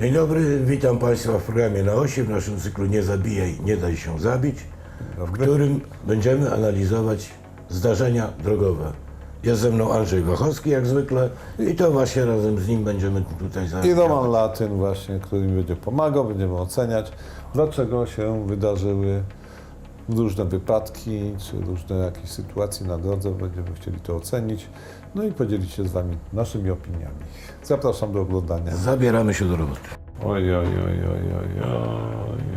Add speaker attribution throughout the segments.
Speaker 1: Dzień dobry, witam Państwa w programie na osi, w naszym cyklu Nie zabijaj, nie daj się zabić, w którym będziemy analizować zdarzenia drogowe. Jest ze mną Andrzej Wachowski jak zwykle i to właśnie razem z nim będziemy tutaj za.
Speaker 2: I Roman Latyn właśnie, który mi będzie pomagał, będziemy oceniać, dlaczego się wydarzyły różne wypadki, czy różne jakieś sytuacje na drodze, będziemy chcieli to ocenić, no i podzielić się z Wami naszymi opiniami. Zapraszam do oglądania.
Speaker 1: Zabieramy się do roboty.
Speaker 2: Oj, oj, oj, oj, oj, oj,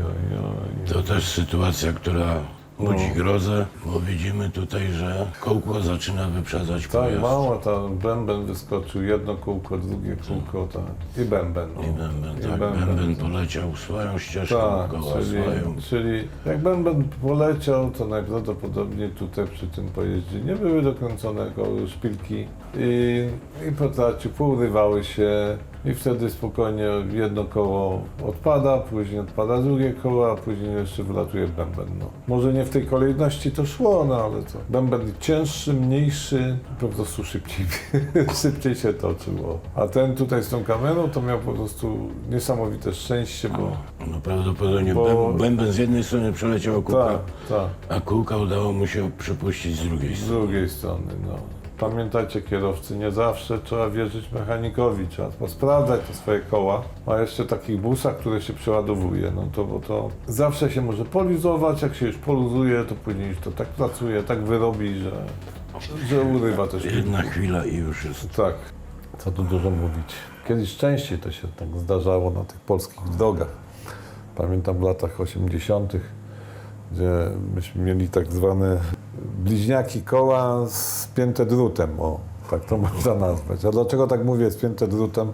Speaker 2: oj, oj.
Speaker 1: To też sytuacja, która budzi
Speaker 2: No.
Speaker 1: grozę, bo widzimy tutaj, że kołkło zaczyna wyprzedzać
Speaker 2: Tak,
Speaker 1: pojazd.
Speaker 2: mało, tam bęben wyskoczył, jedno kółko, drugie kółko, tak. I bęben. no.
Speaker 1: I bęben,
Speaker 2: I
Speaker 1: tak, bęben poleciał swoją ścieżką,
Speaker 2: Tak,
Speaker 1: koła
Speaker 2: czyli,
Speaker 1: swoją.
Speaker 2: czyli jak bęben poleciał, to najprawdopodobniej tutaj przy tym pojeździe nie były dokręcone koło szpilki i, i potracił, pourywały się i wtedy spokojnie jedno koło odpada, później odpada drugie koło, a później jeszcze wylatuje bęben. No. Może nie w tej kolejności to szło, no ale to bęben cięższy, mniejszy, po prostu szybciej, szybciej się toczyło. A ten tutaj z tą kamerą to miał po prostu niesamowite szczęście, bo...
Speaker 1: No prawdopodobnie
Speaker 2: Bo-
Speaker 1: bęb- bęben z jednej strony przeleciał kółka,
Speaker 2: Tak, tak.
Speaker 1: a kółka udało mu się przepuścić z drugiej
Speaker 2: Z
Speaker 1: strony.
Speaker 2: drugiej strony, no. Pamiętajcie kierowcy, nie zawsze trzeba wierzyć mechanikowi, trzeba posprawdzać te swoje koła. A jeszcze takich busach, które się przeładowuje, no to bo to zawsze się może poluzować, jak się już poluzuje, to później to tak pracuje, tak wyrobi, że, że urywa też.
Speaker 1: Jedna chwila i już jest.
Speaker 2: Tak, co tu dużo mówić. Kiedyś częściej to się tak zdarzało na tych polskich drogach. Pamiętam w latach 80., gdzie myśmy mieli tak zwane bliźniaki koła spięte drutem, o, tak to można nazwać. A dlaczego tak mówię spięte drutem?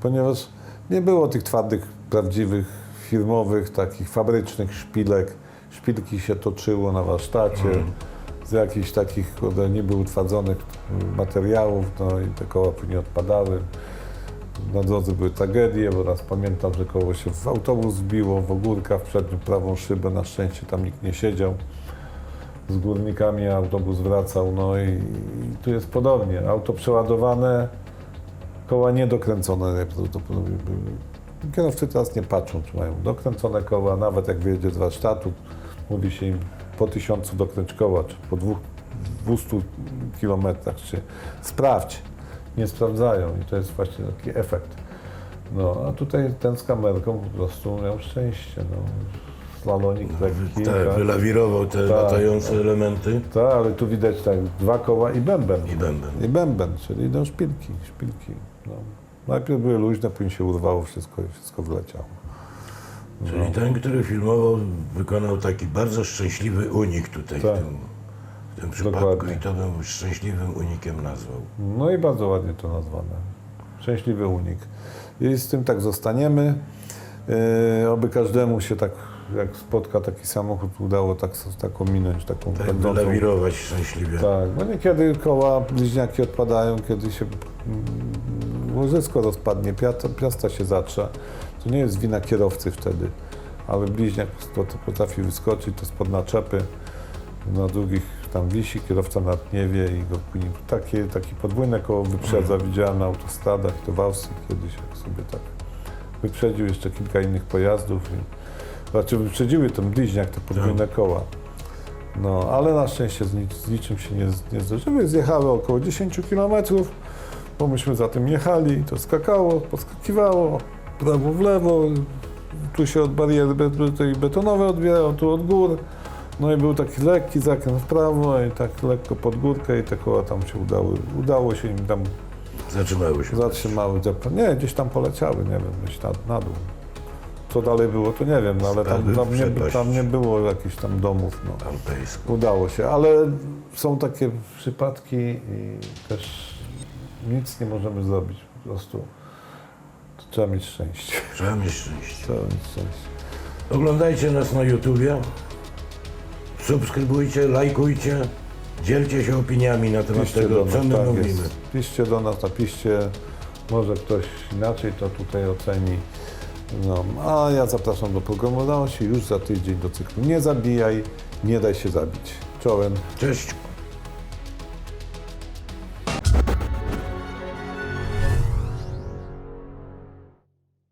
Speaker 2: Ponieważ nie było tych twardych, prawdziwych, firmowych, takich fabrycznych szpilek. Szpilki się toczyło na warsztacie z jakichś takich kurde, niby utwardzonych materiałów, no i te koła później odpadały. Na drodze były tragedie, bo raz pamiętam, że koło się w autobus zbiło, w ogórka, w przednią prawą szybę, na szczęście tam nikt nie siedział. Z górnikami autobus wracał, no i, i tu jest podobnie. Auto przeładowane, koła niedokręcone najprawdopodobniej. Kierowcy teraz nie patrzą, czy mają dokręcone koła, nawet jak wyjedzie z warsztatu, mówi się im po tysiącu dokręć koła, czy po dwóch, 200 kilometrach, czy sprawdź. Nie sprawdzają i to jest właśnie taki efekt. No, a tutaj ten z kamerką po prostu miał szczęście. No. Slalonik lekki.
Speaker 1: Tak, wylawirował te
Speaker 2: Tak.
Speaker 1: latające elementy
Speaker 2: Tak, ale tu widać tak, dwa koła i bęben.
Speaker 1: i bęben.
Speaker 2: I bęben, czyli idą szpilki, szpilki. No. Najpierw były luźne, później się urwało wszystko i wszystko wyleciało.
Speaker 1: Czyli ten, który filmował, wykonał taki bardzo szczęśliwy unik tutaj
Speaker 2: Tak.
Speaker 1: W, tym, przypadku
Speaker 2: Dokładnie.
Speaker 1: i to bym szczęśliwym unikiem nazwał.
Speaker 2: No i bardzo ładnie to nazwane. Szczęśliwy unik. I z tym tak zostaniemy. Yy, oby każdemu się tak, jak spotka taki samochód, udało tak, tak ominąć taką
Speaker 1: Tak,
Speaker 2: pędzącą-
Speaker 1: wylawirować szczęśliwie.
Speaker 2: Tak, bo niekiedy koła bliźniaki odpadają, kiedy się mm, łożysko rozpadnie, piasta, piasta się zatrza. To nie jest wina kierowcy wtedy, ale bliźniak to, to potrafi wyskoczyć, to spod naczepy, na drugich tam wisi, kierowca nad nie wie i go później takie, takie podwójne koło wyprzedza. Widziałem na autostradach, to w Austrii kiedyś, jak sobie tak wyprzedził jeszcze kilka innych pojazdów. I, znaczy wyprzedziły ten bliźniak, te podwójne koła. No, ale na szczęście z, nic, z niczym się nie, nie zdarzyły. Zjechały około 10 km, bo myśmy za tym jechali, to skakało, podskakiwało, prawo w lewo, tu się od bariery be- tej betonowe odbierało, tu od gór. No i był taki lekki zakręt w prawo i tak lekko pod górkę i te koła tam się udały, udało się im tam
Speaker 1: Zatrzymały się.
Speaker 2: zatrzymały. zepchnąć. Nie, gdzieś tam poleciały, nie wiem, gdzieś na, na dół. Co dalej było, to nie wiem, no, ale tam, tam, nie,
Speaker 1: przepaść.
Speaker 2: tam nie było jakichś tam domów. No. Udało się, ale są takie przypadki i też nic nie możemy zrobić. Po prostu to trzeba mieć szczęście.
Speaker 1: Trzeba mieć szczęście.
Speaker 2: Trzeba mieć szczęście.
Speaker 1: Oglądajcie nas na YouTubie. Subskrybujcie, lajkujcie. Dzielcie się opiniami na temat
Speaker 2: Piszcie
Speaker 1: tego,
Speaker 2: do nas,
Speaker 1: co my
Speaker 2: tak
Speaker 1: mówimy.
Speaker 2: jest. Piszcie do nas, napiszcie. Może ktoś inaczej to tutaj oceni. No, a ja zapraszam do programu się już za tydzień do cyklu Nie zabijaj, nie daj się zabić. Czołem.
Speaker 1: Cześć.